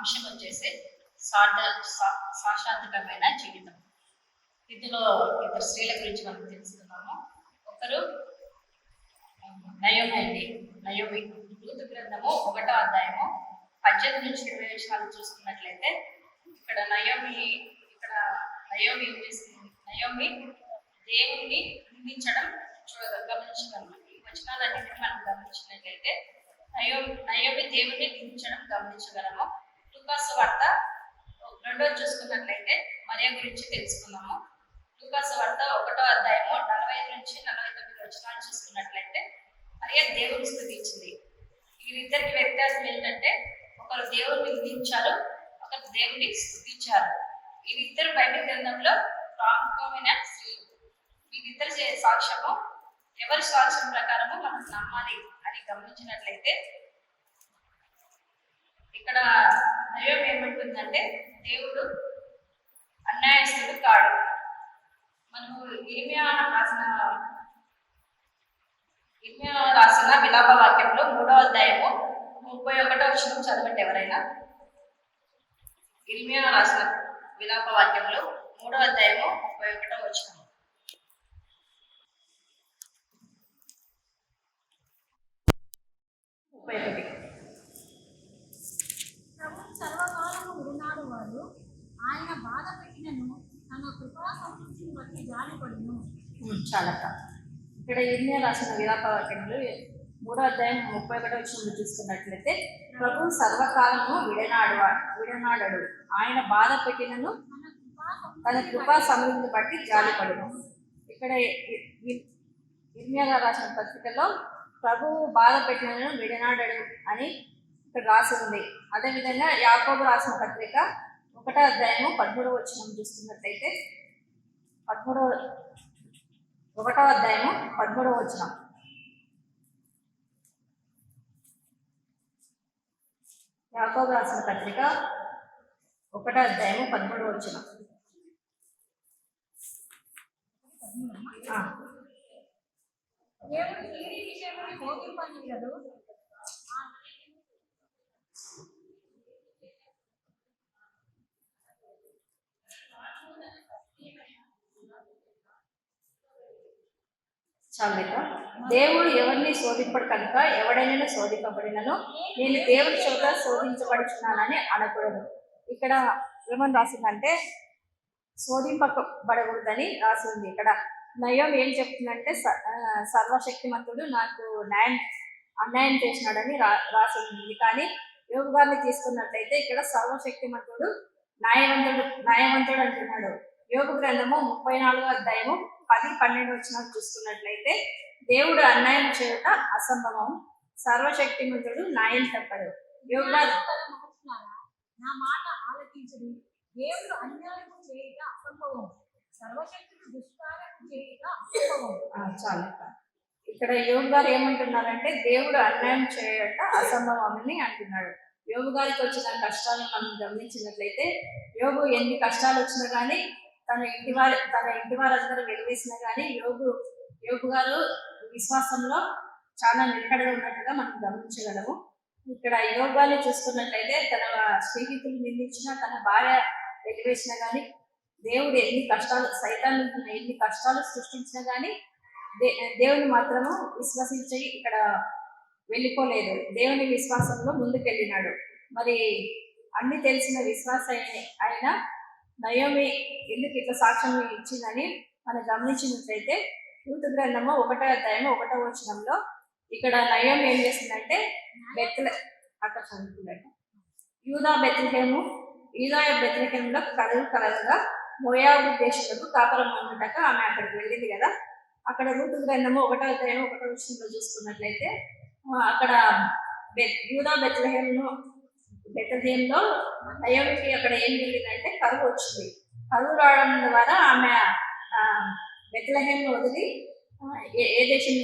అంశం వచ్చేసి సాధ సా- సాశాంతకమైన జీవితం. ఇందులో ఇద్దరు స్త్రీల గురించి మనం తెలుసుకున్నాము ఒకరు నయోమి అండి. నయోమి. ఋతు గ్రంథము ఒకటో అధ్యాయము పద్దెనిమిది నుంచి ఇరవై విషయాలు చూసుకున్నట్లయితే ఇక్కడ నయోమి ఇక్కడ నయోమి ఏం చేస్తుంది? నయోమి దేవుణ్ణి నిందించడం చూడ గమనించగలము ఈ వచనాలన్నింటినీ మనం గమనించినట్లయితే నయో నయోమి దేవుణ్ణి నిందించడం గమనించగలము. లుకాసు వార్త. రెండోది చూసుకున్నట్లయితే మరియా గురించి తెలుసుకున్నాము లూకాసు వార్త ఒకటో అధ్యాయము నలభై ఐదు నుంచి నలభై తొమ్మిది వచ్చినాలు చూసుకున్నట్లయితే మరియా దేవుని స్థుతించింది. వీరిద్దరికి వ్యత్యాసం ఏంటంటే ఒకరు దేవుని నిందించారు ఒకరు దేవుని స్థుతించారు. వీరిద్దరు బయట గ్రంథంలో ప్రాముఖ్యమైన స్త్రీలు వీరిద్దరు సాక్ష్యము ఎవరి సాక్ష్యం ప్రకారము మనం నమ్మాలి అని గమనించినట్లయితే ఇక్కడ దైవం ఏమంటుందంటే దేవుడు అన్యాయస్తుడు కాడు. మనము ఇర్మియా రాసిన ఇర్మియా రాసిన విలాప వాక్యంలో మూడో అధ్యాయము ముప్పై ఒకటో వచ్చిన చదవండి ఎవరైనా. ఇర్మియా రాసిన విలాప వాక్యంలో మూడో అధ్యాయము ముప్పై ఒకటో వచనం ముప్పై ఒకటి ప్రభు సర్వకాలము విడినాడు వాడు ఆయన బాధ పెట్టినను తన కృపా సంతృప్తిని బట్టి జాలిపడును ఉమ్, ఇక్కడ ఇర్మియా రాసిన విలాప మూడో అధ్యాయం ముప్పై ఒకటో విషయంలో చూసుకున్నట్లయితే ప్రభు సర్వకాలము విడనాడు విడనాడడు. ఆయన బాధ పెట్టినను తన కృపా సమృద్ధిని బట్టి జాలిపడును. ఇక్కడ ఇ- ఇర్మియా రాసిన పత్రికలో ప్రభువు బాధ పెట్టినను విడనాడడు అని ఇక్కడ రాసి ఉంది. అదేవిధంగా యాకోబు రాసిన పత్రిక ఒకటో అధ్యాయము పదమూడవ వచ్చిన చూస్తున్నట్లయితే పదమూడవ ఒకటో అధ్యాయము పదమూడవ వచ్చిన యాకోబు రాసిన పత్రిక ఒకటో అధ్యాయము పదమూడవ వచనం. ఆ, దేవుడు కీడి విషయమని బోధింపనియడు చాలేక దేవుడు ఎవరిని శోధింపడు కనుక ఎవడైనా శోధింపబడినను నేను దేవుడి చోట శోధించబడుచున్నానని అనకూడదు. ఇక్కడ ఏమని రాసిందంటే శోధింపబడకూడదని రాసి ఉంది ఇక్కడ. నయం ఏం చెప్తుందంటే సర్వశక్తిమంతుడు నాకు న్యాయం అన్యాయం చేసినాడని రా రాసి ఉంది. కానీ యోగు గారిని తీసుకున్నట్లయితే ఇక్కడ సర్వశక్తిమంతుడు న్యాయవంతుడు న్యాయవంతుడు అంటున్నాడు. యోగ గ్రంథము ముప్పై నాలుగో అధ్యాయము పది పన్నెండు వచ్చిన చూసుకున్నట్లయితే దేవుడు అన్యాయం చేయుట అసంభవం సర్వశక్తిమంతుడు న్యాయం తప్పడు. మహర్షులారా, నా మాట ఆలకించడు. దేవుడు అన్యాయం చేయక అసంభవం చాలు. ఇక్కడ యోగు గారు ఏమంటున్నారంటే దేవుడు అన్యాయం చేయట అసంభవం అని అంటున్నాడు. యోగు గారికి వచ్చిన కష్టాలను మనం గమనించినట్లయితే యోగు ఎన్ని కష్టాలు వచ్చినా కానీ తన ఇంటి వారి తన ఇంటి వారందరూ వెలివేసినా కానీ యోగు యోగు గారు విశ్వాసంలో చాలా నిలకడగా ఉన్నట్టుగా మనం గమనించగలము. ఇక్కడ యోగాలు చూసుకున్నట్లయితే తన స్నేహితులు నిందించిన తన భార్య వెలివేసినా కానీ దేవుడు ఎన్ని కష్టాలు సైతాన్ని ఎన్ని కష్టాలు సృష్టించినా కానీ దే దేవుని మాత్రము విశ్వసించి ఇక్కడ వెళ్ళిపోలేదు. దేవుని విశ్వాసంలో ముందుకెళ్ళినాడు. మరి అన్ని తెలిసిన విశ్వాస ఆయన నయోమి ఎందుకు ఇట్లా సాక్ష్యం ఇచ్చిందని మనం గమనించినట్లయితే యూత్ గ్రంథము ఒకటో అధ్యాయం ఒకటో వచనంలో ఇక్కడ నయోమి ఏం చేసిందంటే బెత్తల అక్కడ చదువుతుందట యూదా బెత్లహేము యూదా బెత్లహేములో కలలు కలలుగా మోయాబు దేశంలో కాపురం అనుకుంటాక ఆమె అక్కడికి వెళ్ళింది కదా. అక్కడ రూతు గ్రంథము ఒకటో అధ్యాయం ఒకటో విషయంలో చూసుకున్నట్లయితే అక్కడ బె- యూదా బెత్రహేమును బెత్లహేంలో నయోమికి అక్కడ ఏం జరిగిందంటే కరువు వచ్చింది. కరువు రావడం ద్వారా ఆమె ఆ, వదిలి ఏ ఏ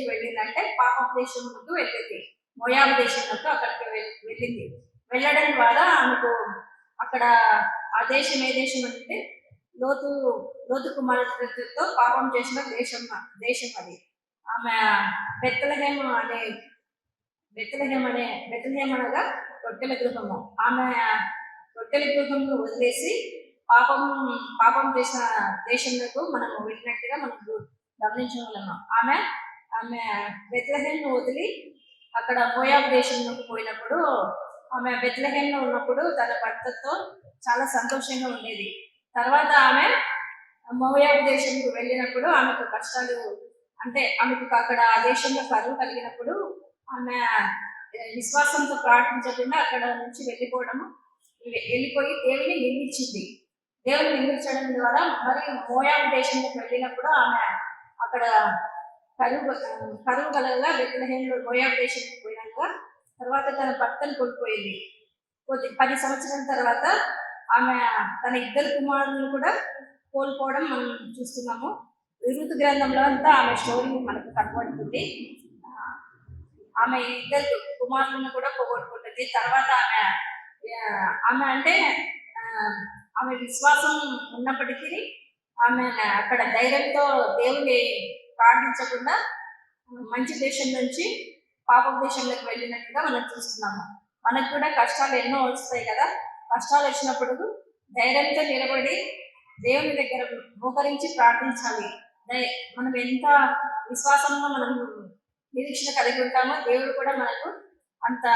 వెళ్ళిందంటే పాప దేశంలోకి వెళ్ళింది. మోయాబు దేశంలోకి అక్కడికి వెళ్ళింది. వెళ్ళడం ద్వారా ఆమెకు అక్కడ ఆ దేశం ఏ దేశం అంటే లోతు లోతు కుమారుడితో పాపం చేసిన దేశం దేశం అది. ఆమె బెత్తలహేమ అనే బెత్తలహేమ అనే బెత్తలహేమ అనగా రొట్టెల గృహము. ఆమె రొట్టెల గృహంను వదిలేసి పాపం పాపం చేసిన దేశంలో మనం వెళ్ళినట్టుగా మనం గమనించగలము. ఆమె ఆమె బెత్లహేమ్ను వదిలి అక్కడ మోయాబ్ దేశంలోకి పోయినప్పుడు ఆమె బెత్లహేమ్లో ఉన్నప్పుడు తన భర్తతో చాలా సంతోషంగా ఉండేది. తర్వాత ఆమె మోయాబ్ దేశంకు వెళ్ళినప్పుడు ఆమెకు కష్టాలు అంటే ఆమెకు అక్కడ ఆ దేశంలో కరువు కలిగినప్పుడు ఆమె విశ్వాసంతో ప్రార్థించకుండా అక్కడ నుంచి వెళ్ళిపోవడము. వెళ్ళిపోయి దేవుని నిందించింది దేవుని నిందించడం ద్వారా మరి మోయాబ్ దేశంలోకి వెళ్ళినప్పుడు ఆమె అక్కడ కరువు కరువు గలగా బెత్లహేమ్లో మోయాబ్ దేశానికి పోయినాక తర్వాత తన భర్తను కోల్పోయింది. కొద్ది పది సంవత్సరాల తర్వాత ఆమె తన ఇద్దరు కుమారులను కూడా కోల్పోవడం మనం చూస్తున్నాము. విరుతు గ్రంథంలో అంతా ఆమె స్టోరీ మనకు కనబడుతుంది. ఆమె ఇద్దరు కుమారులను కూడా పోగొట్టుకుంటుంది. తర్వాత ఆమె ఆమె అంటే ఆమె విశ్వాసం ఉన్నప్పటికీ ఆమె అక్కడ ధైర్యంతో దేవుని ప్రార్థించకుండా మంచి దేశం నుంచి పాపం దేశంలోకి వెళ్ళినట్టుగా మనం చూస్తున్నాము. మనకు కూడా కష్టాలు ఎన్నో వస్తాయి కదా. కష్టాలు వచ్చినప్పుడు ధైర్యంతో నిలబడి దేవుని దగ్గర మోకరించి ప్రార్థించాలి. దై- మనం ఎంత విశ్వాసంలో మనం నిరీక్షణ కలిగి ఉంటామో దేవుడు కూడా మనకు అంత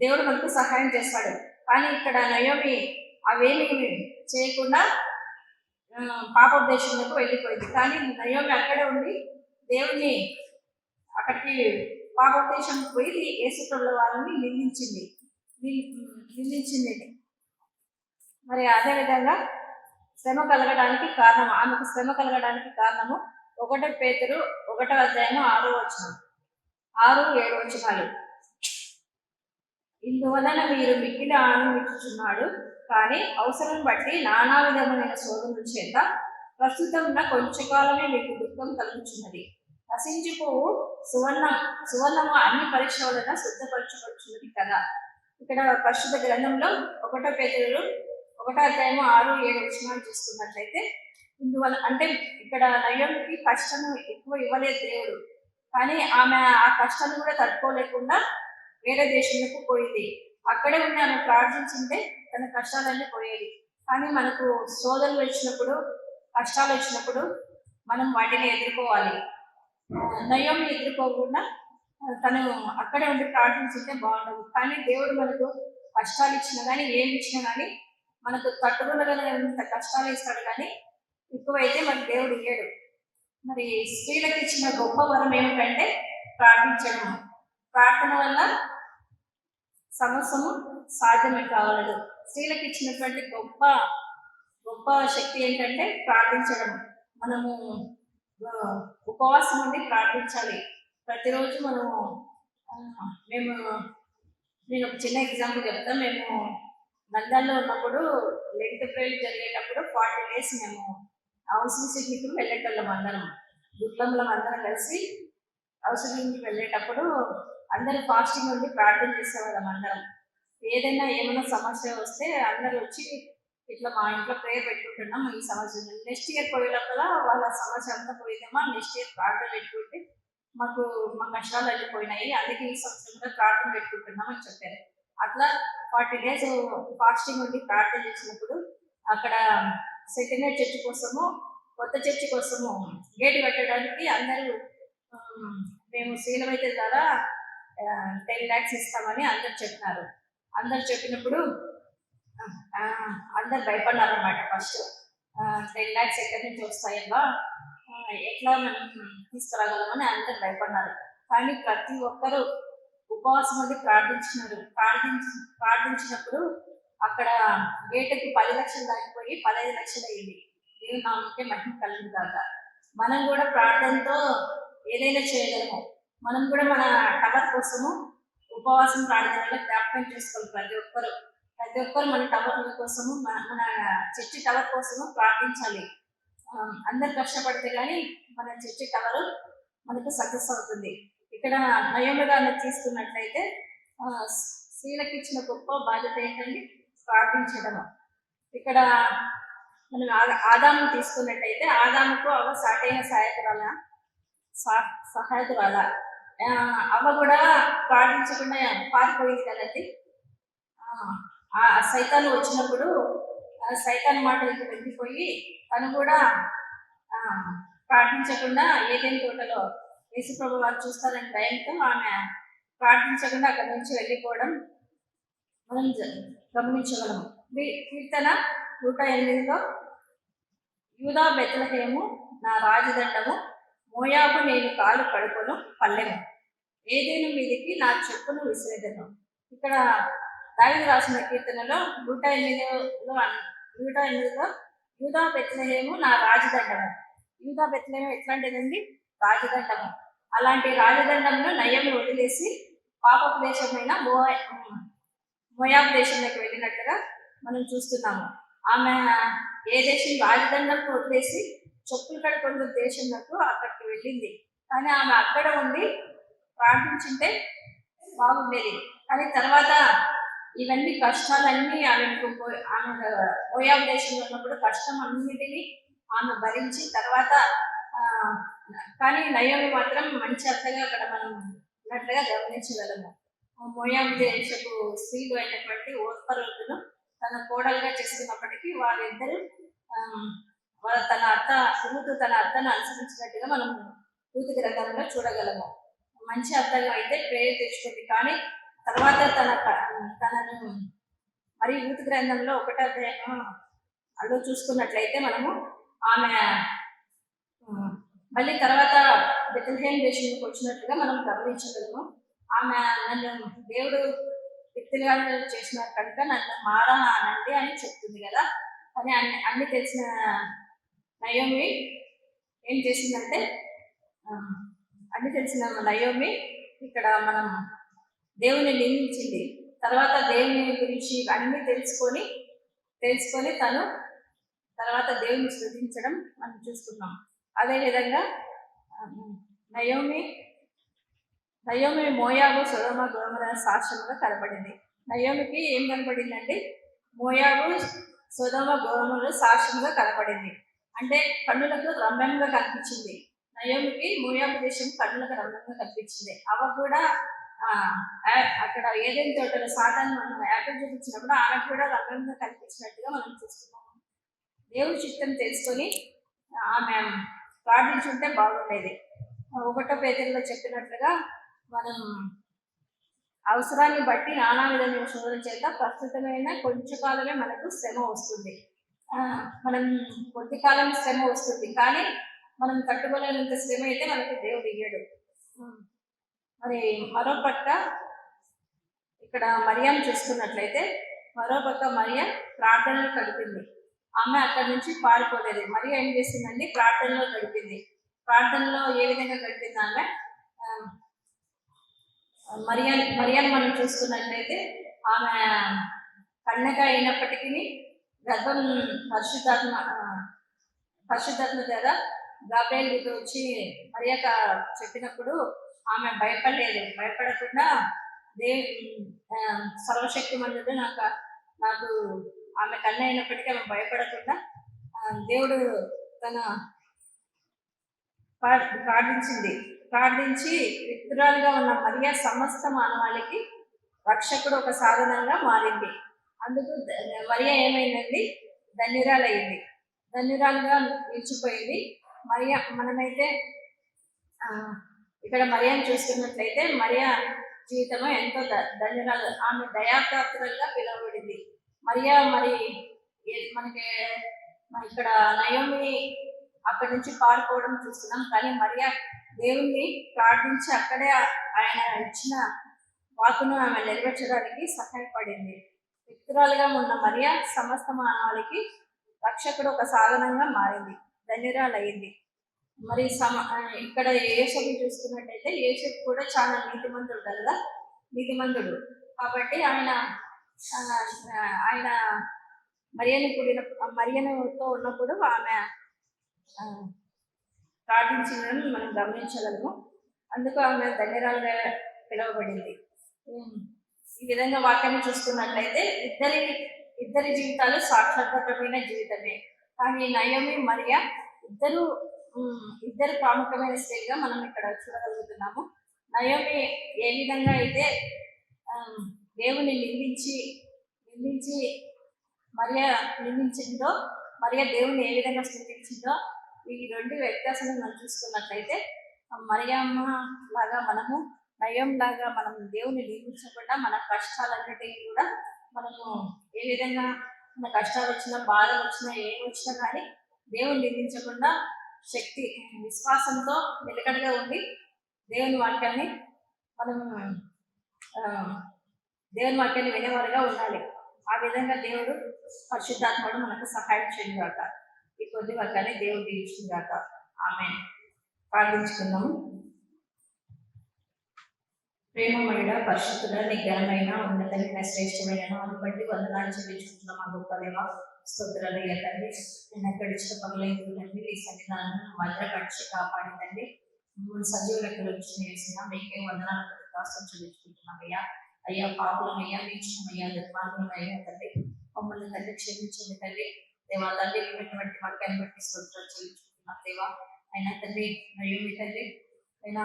దేవుడు మనకు సహాయం చేస్తాడు. కానీ ఇక్కడ నయోమి అవేమి చేయకుండా ఆ, దేశంలోకి వెళ్ళిపోయింది. కానీ నయోమి అక్కడే ఉండి దేవుని అక్కడికి పాపం పోయి యేసుప్రభుల వారిని నిందించింది. నిందించింది. మరి అదేవిధంగా శ్రమ కలగడానికి కారణం ఆమెకు శ్రమ కలగడానికి కారణము ఒకటే పేతురు ఒకటో అధ్యాయం ఆరో వచనం. ఆరు ఏడు వచనాలు. ఇందువలన మీరు మిక్కిలి ఆనందించుచున్నాడు కానీ అవసరం బట్టి నానా విధమైన శోధనల చేత ప్రస్తుతం ఉన్న కొంచెం కాలమే మీకు దుఃఖం కలుగుచున్నది. నశించిపోవు. సువర్ణ సువర్ణము అన్ని పరీక్ష వలన శుద్ధపరచబడుచున్నది కదా. ఇక్కడ పరిశుద్ధ గ్రంథంలో ఒకటో పేదలు ఒకటో అధ్యాయము ఆరు ఏడు వచనాలు చూస్తున్నట్లయితే ఇందువల్ల అంటే ఇక్కడ నయోమికి కష్టం ఎక్కువ ఇవ్వలేదు దేవుడు. కానీ ఆమె ఆ కష్టాన్ని కూడా తట్టుకోలేకుండా వేరే దేశంలోకి పోయింది. అక్కడే ఉండి ఆమె ప్రార్థించింటే తన కష్టాలన్నీ పోయేది కానీ మనకు సోదరులు వచ్చినప్పుడు కష్టాలు వచ్చినప్పుడు మనం వాటిని ఎదుర్కోవాలి. నయం ఎదుర్కోకుండా తను అక్కడే ఉండి ప్రార్థించింటే బాగుండదు. కానీ దేవుడు మనకు కష్టాలు ఇచ్చినా కానీ ఏమి ఇచ్చినా కానీ మనకు తట్టుకోగలిగినంత కష్టాలు ఇస్తాడు. కానీ ఎక్కువైతే మన దేవుడు ఇయ్యాడు. మరి స్త్రీలకు ఇచ్చిన గొప్ప వరం ఏమిటంటే ప్రార్థించడం. ప్రార్థన వల్ల సమస్యము సాధ్యమే కావలేదు. స్త్రీలకు ఇచ్చినటువంటి గొప్ప గొప్ప శక్తి ఏంటంటే ప్రార్థించడం. మనము ఉపవాసం ఉండి ప్రార్థించాలి. ప్రతిరోజు మనము మేము నేను ఒక చిన్న ఎగ్జాంపుల్ చెప్తాను మేము నందాల్లో ఉన్నప్పుడు లెంత్ ప్రేయర్ జరిగేటప్పుడు ఫార్టీ డేస్ మేము అవసరం విజిట్కి వెళ్ళేటోళ్ళం అందరం. గుట్లంలో అందరం కలిసి హౌస్ వెళ్ళేటప్పుడు అందరూ ఫాస్టింగ్ ఉండి ప్రార్థన చేసేవాళ్ళం అందరం. ఏదైనా ఏమైనా సమస్య వస్తే అందరూ వచ్చి ఇట్లా మా ఇంట్లో ప్రేయర్ పెట్టుకుంటున్నాం ఈ సమస్య. నెక్స్ట్ ఇయర్ పోయేటప్పుడు వాళ్ళ సమస్య అంతా పోయిందేమో నెక్స్ట్ ఇయర్ ప్రార్థన పెట్టుకుంటే మాకు మా కష్టాలు వెళ్ళిపోయినాయి అందుకే ఈ సంవత్సరం కూడా ప్రార్థన పెట్టుకుంటున్నాం అని చెప్పారు. అట్లా ఫార్టీ డేస్ ఫాస్టింగ్ ఉండి ప్రార్థన చేసినప్పుడు అక్కడ సెకండ్ చర్చి కోసము కొత్త చర్చి కోసము గేటు కట్టడానికి అందరూ మేము శీలమైతే ద్వారా టెన్ ల్యాక్స్ ఇస్తామని అందరు చెప్పినారు. అందరు చెప్పినప్పుడు అందరు భయపడ్డారు అనమాట ఫస్ట్ టెన్ ల్యాక్స్ ఎక్కడి నుంచి వస్తాయమ్మా? ఎట్లా మనం తీసుకురాగలమని అందరు భయపడ్డారు. కానీ ప్రతి ఒక్కరూ ఉపవాసం ఉండి ప్రార్థించినారు. ప్రార్థించి ప్రార్థించినప్పుడు అక్కడ గేటుకి పది లక్షలు దాటిపోయి పదహైదు లక్షలు అయ్యింది. దేవుని నామంటే మహిమ కలిగింది కాక మనం కూడా ప్రార్థనతో ఏదైనా చేయగలము. మనం కూడా మన టవర్ కోసము ఉపవాసం ప్రార్థనలో జ్ఞాపకం చేసుకోవాలి ప్రతి ఒక్కరు. ప్రతి ఒక్కరు మన టవర్ కోసము మన మన చర్చి టవర్ కోసము ప్రార్థించాలి. అందరు కష్టపడితే కానీ మన చర్చి టవర్ మనకు సక్సెస్ అవుతుంది. ఇక్కడ నయోమి గారిని తీసుకున్నట్లయితే స్త్రీలకు ఇచ్చిన గొప్ప బాధ్యత ఏంటంటే ప్రార్థించడము. ఇక్కడ మనం ఆదాము తీసుకున్నట్టయితే ఆదాముకు అవ సాటైన సహాయకురాల సహ- సహాయకురాల ఆ, కూడా ప్రార్థించకుండా పారిపోయింది కదండి. ఆ, ఆ సైతాను వచ్చినప్పుడు సైతాన్ మాటలకు వెళ్ళిపోయి తను కూడా ప్రార్థించకుండా ఏదైనా తోటలో యేసుప్రభు వారు చూస్తారని భయంతో ఆమె ప్రార్థించకుండా అక్కడి నుంచి వెళ్ళిపోవడం మనం గమనించగలము. కీర్తన నూట ఎనిమిదిలో యూదా బెత్లహేము నా రాజదండము మోయాబు నేను కాలు కడుపును పల్లెము. ఏదేను మీదికి నా చెప్పును విసిరేదను. ఇక్కడ దావిది రాసిన కీర్తనలో నూట ఎనిమిదిలో అన్- నూట ఎనిమిదిలో యూదా బెత్లహేము నా రాజదండము. యూదా బెత్లహేము ఎట్లాంటిదండి? రాజదండము. అలాంటి రాజదండంలో నయం వదిలేసి పాప ప్రదేశమైన మోయ మోయాబ్ దేశంలోకి వెళ్ళినట్టుగా మనం చూస్తున్నాము. ఆమె ఏ దేశం రాజదండం వదిలేసి చెప్పులు కడుకున్న దేశంలోకి అక్కడికి వెళ్ళింది. కానీ ఆమె అక్కడ ఉండి ప్రార్థించుంటే బాగుండేది. కానీ తర్వాత ఇవన్నీ కష్టాలన్నీ ఆమెకు ఆమె మోయాబ్ దేశంలో ఉన్నప్పుడు కష్టం అన్నిటినీ ఆమె భరించి తర్వాత కానీ నయోమి మాత్రం మంచి అర్థంగా అక్కడ మనం ఉన్నట్లుగా గమనించగలము. మోయాంజేషపు స్త్రీలు అయినటువంటి ఓర్పరులను తన కోడలుగా చేసుకున్నప్పటికీ వారిద్దరూ వాళ్ళ తన అత్త ఋతు తన అత్తను అనుసరించినట్టుగా మనం ఋతు గ్రంథంలో చూడగలము. మంచి అత్తగా అయితే ప్రేరు తెచ్చుకుంది. కానీ తర్వాత తన తనను మరి యూత్ గ్రంథంలో ఒకటో అధ్యాయం అలో చూసుకున్నట్లయితే మనము ఆమె మళ్ళీ తర్వాత బెతల్హేం దేశంలోకి వచ్చినట్లుగా మనం గమనించగలము. ఆమె నన్ను దేవుడు వ్యక్తులుగా చేసినారు కనుక నన్ను మారా అనండి అని చెప్తుంది కదా. కానీ అన్ని అన్ని తెలిసిన నయోమి ఏం చేసిందంటే అన్ని తెలిసిన నయోమి ఇక్కడ మనం దేవుని నిందించింది. తర్వాత దేవుని గురించి అన్ని తెలుసుకొని తెలుసుకొని తను తర్వాత దేవుని స్థుతించడం మనం చూసుకున్నాం. అదేవిధంగా నయోమి నయోమి మోయాబు సుధమ గోమర సాక్ష్యముగా కనబడింది. నయోమికి ఏం కనబడిందండి మోయాబు సుధమ గోమరు సాక్ష్యంగా కనబడింది. అంటే కన్నులకు రమ్యంగా కనిపించింది. నయోమికి మోయాబు దేశం కన్నులకు రమ్యంగా కనిపించింది. అవ కూడా అక్కడ ఏదైనా తోటలో సాధారణ మనం యాపిల్ చూపించినప్పుడు ఆమెకు కూడా రమ్యంగా కనిపించినట్టుగా మనం చూస్తున్నాము దేవుడి చిత్తం తెలుసుకొని ఆమె ప్రార్థించుంటే బాగుండేది. ఒకటో పేదల్లో చెప్పినట్లుగా మనం అవసరాన్ని బట్టి నానా విధమైన శోధన చేత ప్రస్తుతమైన కొంచెం కాలమే మనకు శ్రమ వస్తుంది. మనం కొద్ది కాలం శ్రమ వస్తుంది. కానీ మనం తట్టుకోలేనంత శ్రమ అయితే మనకు దేవుడు ఇయ్యడు. మరి మరో పక్క ఇక్కడ మరియం చూసుకున్నట్లయితే మరో పక్క మరియా ప్రార్థనలు గడిపింది ఆమె అక్కడి నుంచి పారిపోలేదు. మరి ఏం చేసిందండి? ప్రార్థనలో గడిపింది ప్రార్థనలో ఏ విధంగా గడిపింది ఆమె? మరియల్ మరియల్ మనం చూసుకున్నట్లయితే ఆమె కన్యక అయినప్పటికీ గర్భం పరిశుద్ధాత్మ ఆ, పరిశుద్ధాత్మ ద్వారా గాబ్రేల్ వచ్చి మరియక చెప్పినప్పుడు ఆమె భయపడలేదు. భయపడకుండా దే సర్వశక్తి మందుడు నాకు నాకు ఆమె కన్ను అయినప్పటికీ ఆమె భయపడకుండా దేవుడు తన ప్రార్థించింది. ప్రార్థించి విత్తురాలుగా ఉన్న మరియా సమస్త మానవాళికి రక్షకుడు ఒక సాధనంగా మారింది. అందుకు ద- మరియా ఏమైందండి? ధన్యురాలయ్యింది. ధన్యురాలుగా నిలిచిపోయింది. మరియా మనమైతే ఇక్కడ మరియాను చూసుకున్నట్లయితే మరియా జీవితం ఎంతో ద- ధన్యురాలు ఆమె దయాప్రాప్తులుగా పిలువబడింది. మరియా మరి మనకి మన ఇక్కడ నయోమి అక్కడి నుంచి పారిపోవడం చూస్తున్నాం. కానీ మరియా దేవుణ్ణి ప్రార్థించి అక్కడే ఆయన ఇచ్చిన వాకును ఆమె నెరవేర్చడానికి సహాయపడింది. వ్యక్తురాలుగా ఉన్న మరియా సమస్త మానవాళికి రక్షకుడు ఒక సాధనంగా మారింది. ధన్యురాలయ్యింది. మరి సమ ఇక్కడ ఏసపు చూసుకున్నట్టయితే ఏసపు కూడా చాలా నీతిమంతుడు కదా నీతిమంతుడు. కాబట్టి ఆయన ఆయన మరియను కూడిన మరియనుతో ఉన్నప్పుడు ఆమె ప్రార్థించడం మనం గమనించగలము. అందుకు ఆమె ధన్యరాలుగా పిలువబడింది. ఈ విధంగా వాక్యాన్ని చూసుకున్నట్లయితే ఇద్దరి ఇద్దరి జీవితాలు సాక్షాత్కరమైన జీవితమే. కానీ నయోమి మరియా ఇద్దరు ఇద్దరు ప్రాముఖ్యమైన స్త్రీగా మనం ఇక్కడ చూడగలుగుతున్నాము. నయోమి ఏ విధంగా అయితే దేవుని నిందించి నిందించి మరియ నిందించిందో మరియ దేవుని ఏ విధంగా స్థుతించిందో ఈ రెండు వ్యత్యాసం మనం చూసుకున్నట్లయితే మరియమ్మ లాగా మనము నయం లాగా మనం దేవుని నిర్మించకుండా మన కష్టాలన్నిటికీ కూడా మనము ఏ విధంగా మన కష్టాలు వచ్చినా బాధలు వచ్చినా ఏం వచ్చినా కానీ దేవుని నిందించకుండా శక్తి విశ్వాసంతో నిలకడగా ఉండి దేవుని వాక్యాన్ని మనం దేవుని వాక్యాన్ని వినేవారుగా ఉండాలి. ఆ విధంగా దేవుడు పరిశుద్ధాత్ముడు మనకు సహాయం చేయగలుగుతారు ఈ కొద్ది వాక్యాన్ని దేవుడు దీవించుగాక ఆమె ప్రార్థించుకుందాము ప్రేమమైన పరిశుద్ధుడ నిఘనమైన ఉన్నతమైన శ్రేష్టమైన నామం బట్టి వందనాలు చెల్లించుకుంటున్నాం మా గొప్ప దేవ. స్తోత్రాలయ్య తండ్రి నేను అక్కడ ఇష్ట పగలేదు తండ్రి ఈ సన్నిధానం భద్రపరిచి కాపాడిందండి మమ్మల్ని సజీవ లెక్కలు వచ్చి వేసిన మీకే వందనాలు దాసం చెల్లించుకుంటున్నాం అయ్యా. అయ్యా పాపులమయ్యా నీచమయ్యా దుర్మార్గులమయ్యా తండ్రి. మమ్మల్ని తండ్రి క్షమించండి తండ్రి. దేవా తల్లి ఉన్నటువంటి వాక్యాన్ని బట్టి స్తోత్రాలు చెల్లించుకుంటున్నాం దేవా. అయినా తల్లి అయ్యో మీ తల్లి అయినా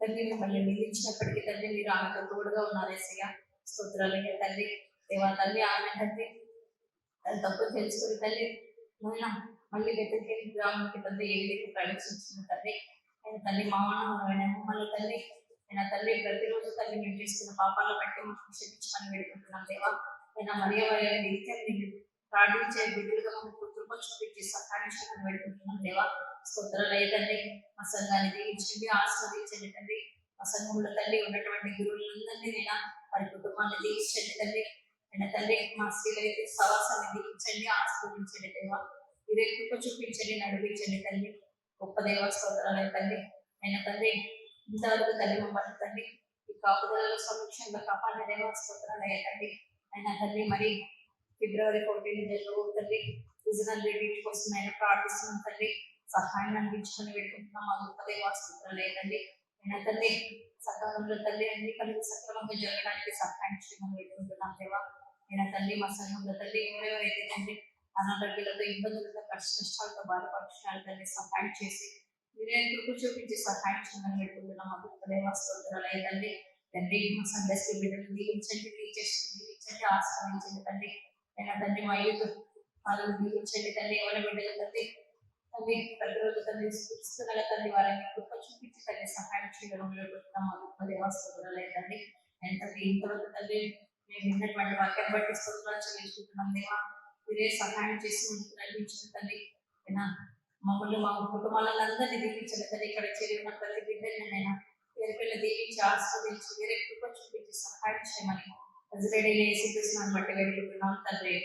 తల్లి మిమ్మల్ని నిలిచినప్పటికీ తల్లి మీరు ఆమెకు తోడుగా ఉన్నారేసయ్య ఏసయ్య. స్తోత్రాలు తండ్రి దేవా తల్లి ఆమె తల్లి. తన తప్పు తెలుసుకుని తల్లి అయినా మళ్ళీ వెతకి గ్రామానికి తల్లి ఏ విధంగా ప్రవేశించిన తల్లి? ఆయన తల్లి మామూలు మమ్మల్ని తల్లి. ఆయన తల్లి ప్రతిరోజు తల్లి మేము చేస్తున్న పాపాలను బట్టి మాకు క్షమించమని వేడుకుంటున్నాం దేవా. ఆయన మరియ వారి నిత్యం ప్రార్థించే బిడ్డలుగా మాకు కృప చూపించి సహాయించడం వేడుకుంటున్నాం దేవా. స్తోత్రాలు తండ్రి మా సంఘాన్ని దీవించండి ఆస్వాదించండి తండ్రి. మా సంఘంలో తల్లి ఉన్నటువంటి గురువులందరినీ నేను వారి కుటుంబాన్ని దీవించండి తండ్రి. ఆయన తండ్రి మా స్త్రీలైతే సవాసాన్ని దీవించండి ఆస్వాదించండి దేవా. ఇదే కృప చూపించండి నడిపించండి తల్లి గొప్ప దేవ స్తోత్రాలు తల్లి అయినా తండ్రి ఇంతవరకు తల్లి మమ్మల్ని తండ్రి ఈ కాపుదల సంరక్షణలో కాపాడే దేవ స్తోత్రాలు అయ్యా తండ్రి. ఆయన తండ్రి మరి ఫిబ్రవరి ఫోర్టీన్ జరుగు తండ్రి రీజనల్ రివ్యూ కోసం ఆయన ప్రార్థిస్తున్నాం తండ్రి సహాయం అందించుకొని పెట్టుకుంటున్నాం. మా గొప్ప దేవ స్తోత్రాలు అయ్యా తండ్రి సకాలంలో తల్లి అన్ని కలిగి సక్రమంగా జరగడానికి సహాయం చేయమని పెట్టుకుంటున్నాం దేవా. అయినా తల్లి మా సంఘంలో తల్లి ఎవరెవరైతే తండ్రి అనారోగ్యాలతో ఇబ్బందులతో కష్ట నష్టాలతో బాధపడుతున్నారు తండ్రి సహాయం చేసి మీరే కృప చూపించి సహాయం చేయమని పెట్టుకుంటున్నాం మా గొప్ప దేవ స్తోత్రాలు తండ్రి తండ్రి మా సందర్శక బిడ్డలు దీవించండి టీచర్స్ దీవించండి ఆస్వాదించండి తండ్రి అయినా తండ్రి మా యూత్ వాళ్ళు దీవించండి తల్లి ఎవరి బిడ్డలు తల్లి. తండ్రి ప్రతిరోజు తల్లి స్ఫూర్తిస్తున్న తల్లి వారిని కృప చూపించి తల్లి సహాయం చేయడం వేడుకుంటున్నాం గొప్ప దేవ స్తోత్రాలు అయ్యా తండ్రి ఎంత ఇంతవరకు తల్లి మేము విన్నటువంటి వాక్యం బట్టి స్తోత్రాలు చెల్లించుకుంటున్నాం దేవా. మీరే సహాయం చేసి ముందుకు నడిపించిన తల్లి. అయినా మమ్మల్ని మా కుటుంబాలను అందరినీ దీవించండి తల్లి. ఇక్కడ చేరిన ప్రతి బిడ్డని నేను పేరు పిల్ల దీవించి ఆస్వాదించి వేరే కృప చూపించి సహాయం చేయమని അതിനിടയിൽ യേശു കൃഷ്ണൻ പട്ടികടിക്കപ്പെടുന്ന തന്നെ